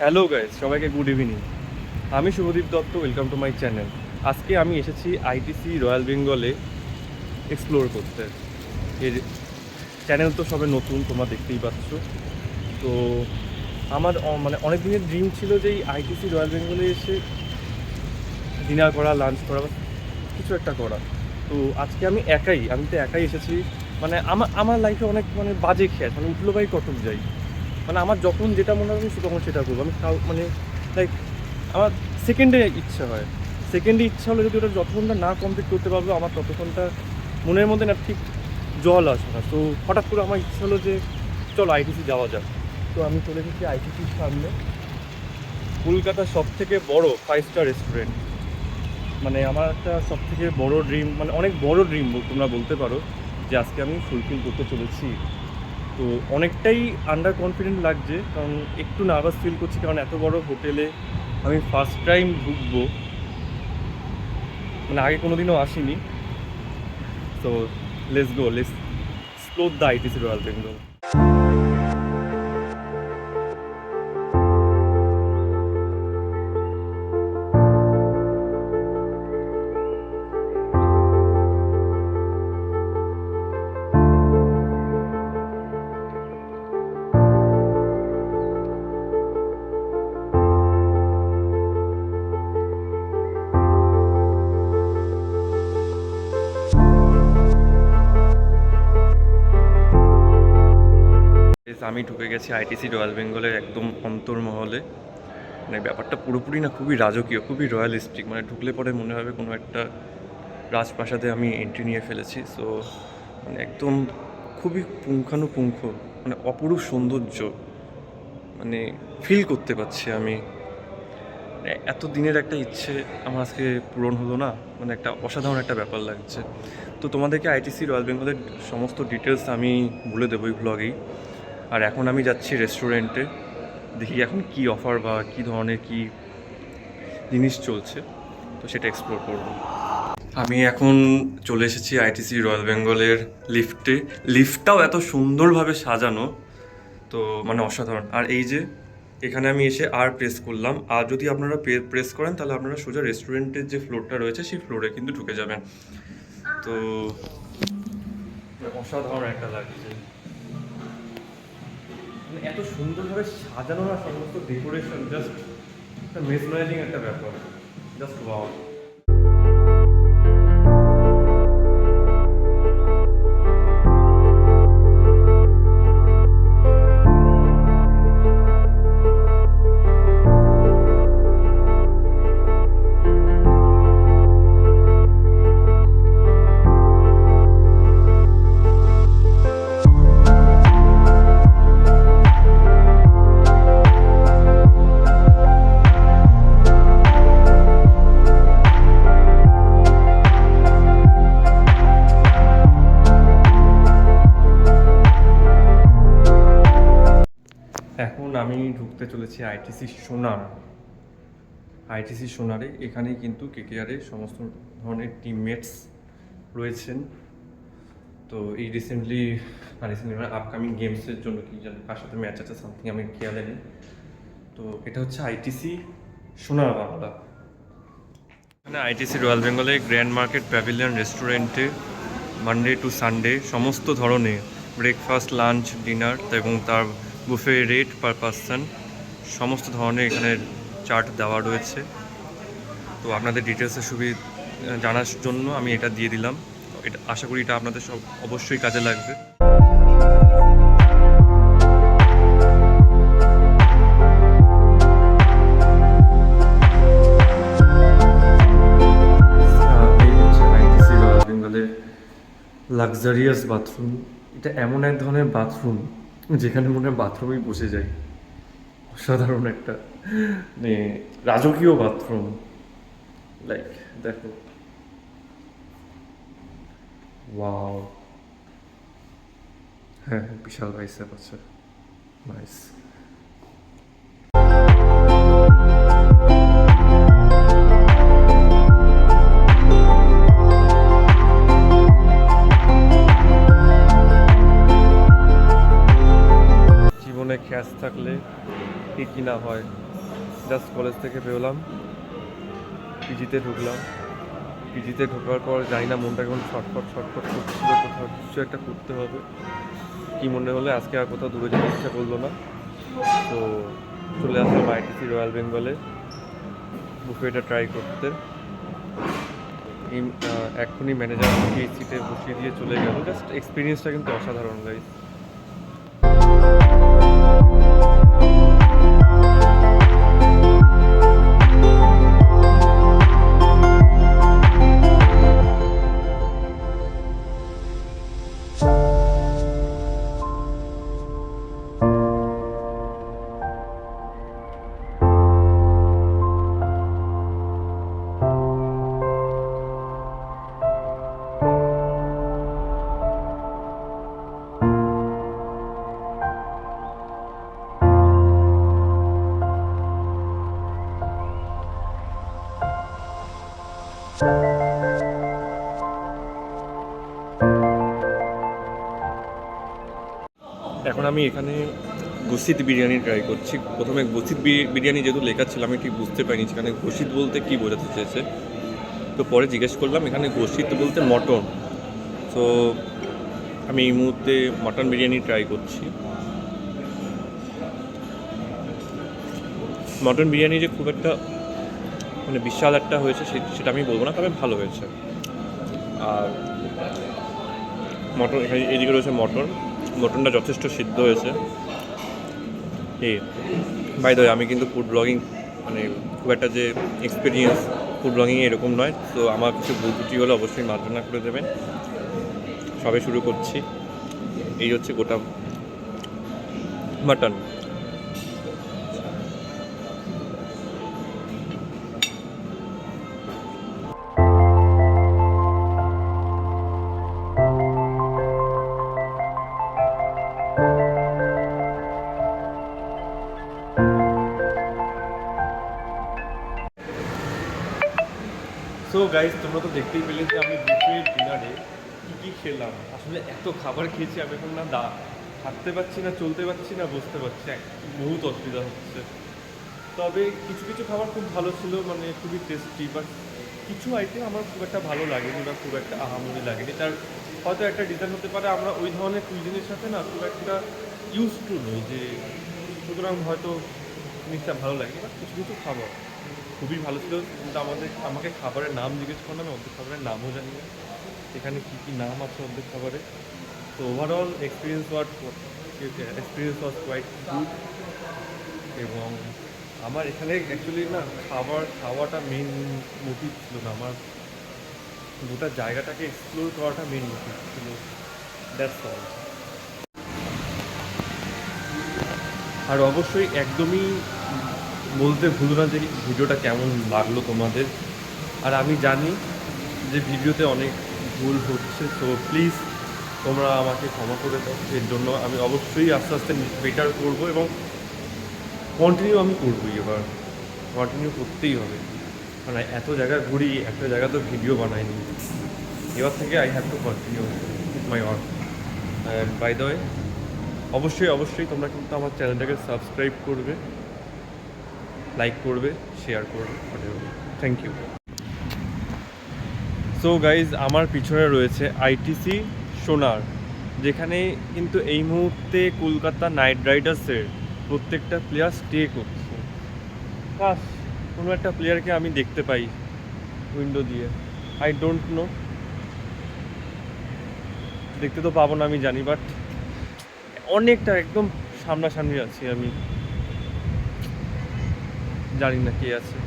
Hello guys সবাইকে good evening আমি Subhadeep Dutta welcome to my channel আজকে আমি এসেছি আইটিসি রয়্যাল বেঙ্গলে এক্সপ্লোর করতে। এর চ্যানেল তো সবে নতুন, তোমরা দেখতেই পাচ্ছ। তো আমার মানে অনেক দিনের ড্রিম ছিল যে এই আইটিসি রয়্যাল বেঙ্গলে এসে ডিনার করা লাঞ্চ করা কিছু একটা করা। তো আজকে আমি একাই, আমি তো একাই এসেছি। মানে আমার আমার লাইফে অনেক মানে বাজে খেয়াল মানে উঠল বাই কটক যাই। মানে আমার যখন যেটা মনে হবে তখন সেটা করব। আমি মানে লাইক আমার সেকেন্ডে ইচ্ছা হয়। সেকেন্ডে ইচ্ছা হলে যদি ওটা যতক্ষণটা না কমপ্লিট করতে পারব, আমার ততক্ষণটা মনের মধ্যে না ঠিক জল আসে না। তো হঠাৎ করে আমার ইচ্ছা হলো যে, চলো আইটিসি যাওয়া যাক। তো আমি চলে এসেছি আইটিসির সামনে। কলকাতার সব থেকে বড় ফাইভ স্টার রেস্টুরেন্ট মানে আমার একটা সব থেকে বড় ড্রিম মানে অনেক বড় ড্রিম তোমরা বলতে পারো যে, আজকে আমি ফুলফিল করতে চলেছি। তো অনেকটাই আন্ডার কনফিডেন্ট লাগছে, কারণ একটু নার্ভাস ফিল করছি, কারণ এত বড় হোটেলে আমি ফার্স্ট টাইম ঢুকবো। মানে আগে কোনো দিনও আসিনি তো let's go let's slow the ITC Royal আমি ঢুকে গেছি আইটিসি রয়্যাল বেঙ্গলের একদম অন্তর্মহলে। মানে ব্যাপারটা পুরোপুরি না খুবই রাজকীয়, খুবই রয়্যালিস্টিক। মানে ঢুকলে পরে মনে হবে কোনো একটা রাজপ্রাসাদে আমি এন্ট্রি নিয়ে ফেলেছি। সো মানে একদম খুবই পুঙ্খানুপুঙ্খ মানে অপরূপ সৌন্দর্য মানে ফিল করতে পারছি আমি। মানে এত দিনের একটা ইচ্ছে আমার আজকে পূরণ হলো না মানে একটা অসাধারণ একটা ব্যাপার লাগছে। তো তোমাদেরকে আইটিসি রয়্যাল বেঙ্গলের সমস্ত ডিটেলস আমি বলে দেবো এই ব্লগেই আর এখন আমি যাচ্ছি রেস্টুরেন্টে দেখি এখন কি অফার বা কি ধরনের কি জিনিস চলছে। তো সেটা এক্সপ্লোর করব। আমি এখন চলে এসেছি আইটিসি রয়্যাল বেঙ্গলের লিফটে লিফটটাও এত সুন্দরভাবে সাজানো, তো মানে অসাধারণ। আর এই যে, এখানে আমি এসে আর প্রেস করলাম। আর যদি আপনারা প্রেস করেন, তাহলে আপনারা সোজা রেস্টুরেন্টের যে ফ্লোরটা রয়েছে, সেই ফ্লোরে কিন্তু ঢুকে যাবেন। তো, অসাধারণ একটা লাগছে। এত সুন্দরভাবে সাজানো না সমস্ত ডেকোরেশন জাস্ট একটা মেসমারাইজিং একটা ব্যাপার। জাস্ট ওয়াও এখন আমি ঢুকতে চলেছি আইটিসি সোনার। আইটিসি সোনারে এখানেই কিন্তু কেকেআরের সমস্ত ধরনের টিমমেটস রয়েছেন। তো এই রিসেন্টলি রিসেন্টলি মানে আপকামিং গেমসের জন্য কি জানি, কার সাথে ম্যাচ আছে সামথিং আমি খেয়ালে নেই। তো এটা হচ্ছে আইটিসি সোনার বাংলা। মানে আইটিসি রয়্যাল বেঙ্গলে গ্র্যান্ড মার্কেট প্যাভিলিয়ন রেস্টুরেন্টে মানডে টু সানডে সমস্ত ধরনের ব্রেকফাস্ট লাঞ্চ ডিনার এবং তার বুফে রেট পার পার্সন, সমস্ত ধরনের এখানে চার্ট দেওয়া রয়েছে। তো আপনাদের ডিটেলসের সুবিধা জানার জন্য আমি এটা দিয়ে দিলাম। এটা আশা করি এটা আপনাদের সব অবশ্যই কাজে লাগবে। লাক্সারিয়াস বাথরুম এটা এমন এক ধরনের বাথরুম যেখানে মনে হয় বাথরুমেই বসে যাই। অসাধারণ একটা মানে রাজকীয় বাথরুম লাইক দেখো। ওয়াও হ্যাঁ বিশাল বাইসেপ আছে। নাইস খ্যাস থাকলে কি কি না হয় জাস্ট কলেজ থেকে বেরোলাম পিজিতে ঢুকলাম। পিজিতে ঢোকার পর জানি না মনটা কেমন ছটফট ছটফট করছিল কোথাও, কিছু একটা করতে হবে। কি মনে হলে? আজকে আর কোথাও দূরে যেতে ইচ্ছা করল না। তো চলে আসলাম আইটিসি রয়্যাল বেঙ্গলে বুফেটা ট্রাই করতে। এক্ষুনি ম্যানেজার এই সিটে বসিয়ে দিয়ে চলে গেল। জাস্ট এক্সপিরিয়েন্সটা কিন্তু অসাধারণ গাইস এখন আমি এখানে গসিত বিরিয়ানি ট্রাই করছি। প্রথমে গসিত বিরিয়ানি যেহেতু লেখা ছিল, আমি ঠিক বুঝতে পারিনি সেখানে গসিত বলতে কি বোঝাতে চেয়েছে। তো পরে জিজ্ঞেস করলাম, এখানে গসিত বলতে মটন। তো আমি এই মুহূর্তে মটন বিরিয়ানি ট্রাই করছি। মটন বিরিয়ানি যে খুব একটা মানে বিশাল একটা হয়েছে সেটা আমি বলব না, তবে ভালো হয়েছে। আর মটন এখানে এদিকে রয়েছে মটন। মটনটা যথেষ্ট সিদ্ধ হয়েছে। এই বাই দ্য আমি কিন্তু ফুড ব্লগিং মানে খুব একটা যে এক্সপিরিয়েন্স ফুড ব্লগিং এরকম নয়, তো আমার কিছু ভুল ত্রুটি হলে অবশ্যই মার্জনা করে দেবেন। সবে শুরু করছি। এই হচ্ছে গোটা মাটন সো গাইজ তোমরা তো দেখতেই পেলে যে আমি বুফে ডিনারে কী কী খেলাম। আসলে এত খাবার খেয়েছি, আমি এখন না দা হাঁটতে পারছি না, চলতে পারছি না, বসতে পারছি এক- বহুত অসুবিধা হচ্ছে। তবে কিছু কিছু খাবার খুব ভালো ছিল মানে খুবই টেস্টি বাট কিছু আইটেম আমার খুব একটা ভালো লাগেনি বা খুব একটা আহামরি লাগেনি। তার হয়তো একটা রিজন হতে পারে, আমরা ওই ধরনের কুইজিনের সাথে না খুব একটা ইউজ টু নই যে, সুতরাং হয়তো জিনিসটা ভালো লাগে বাট কিছু কিছু খাবার খুবই ভালো ছিল। কিন্তু আমাদের, আমাকে খাবারের নাম জিজ্ঞেস করলাম আমি অর্ধেক খাবারের নামও জানি না। এখানে কী কী নাম আছে অর্ধেক খাবারে? তো overall experience what experience was quite good এবং আমার এখানে অ্যাকচুয়ালি না খাবার, খাওয়াটা মেন মোটিভ ছিল না। আমার গোটা জায়গাটাকে এক্সপ্লোর করাটা মেন মোটিভ ছিল। দ্যাটস অল আর অবশ্যই একদমই বলতে ভুলো না যে ভিডিওটা কেমন লাগল তোমাদের। আর আমি জানি যে ভিডিওতে অনেক ভুল হচ্ছে, তো প্লিজ তোমরা আমাকে ক্ষমা করে দাও। এর জন্য আমি অবশ্যই আস্তে আস্তে বেটার করব এবং কন্টিনিউ আমি করবোই এবার। কন্টিনিউ করতেই হবে। মানে এত জায়গা ঘুরি, একটা জায়গা তো ভিডিও বানাইনি। এবার থেকে I have to continue with my work and by the way অবশ্যই অবশ্যই তোমরা কিন্তু আমার চ্যানেলটাকে সাবস্ক্রাইব করবে। লাইক করবে শেয়ার করবে থ্যাংক ইউ সো গাইজ আমার পিছনে রয়েছে আইটিসি সোনার, যেখানে কিন্তু এই মুহূর্তে কলকাতা নাইট রাইডার্সের প্রত্যেকটা প্লেয়ার স্টে করছে। কাস কোনো একটা প্লেয়ারকে আমি দেখতে পাই উইন্ডো দিয়ে। আই ডোন্ট নো দেখতে তো পাবো না আমি জানি বাট অনেকটা একদম সামনাসামনি আছি আমি। জানি না কে আছে।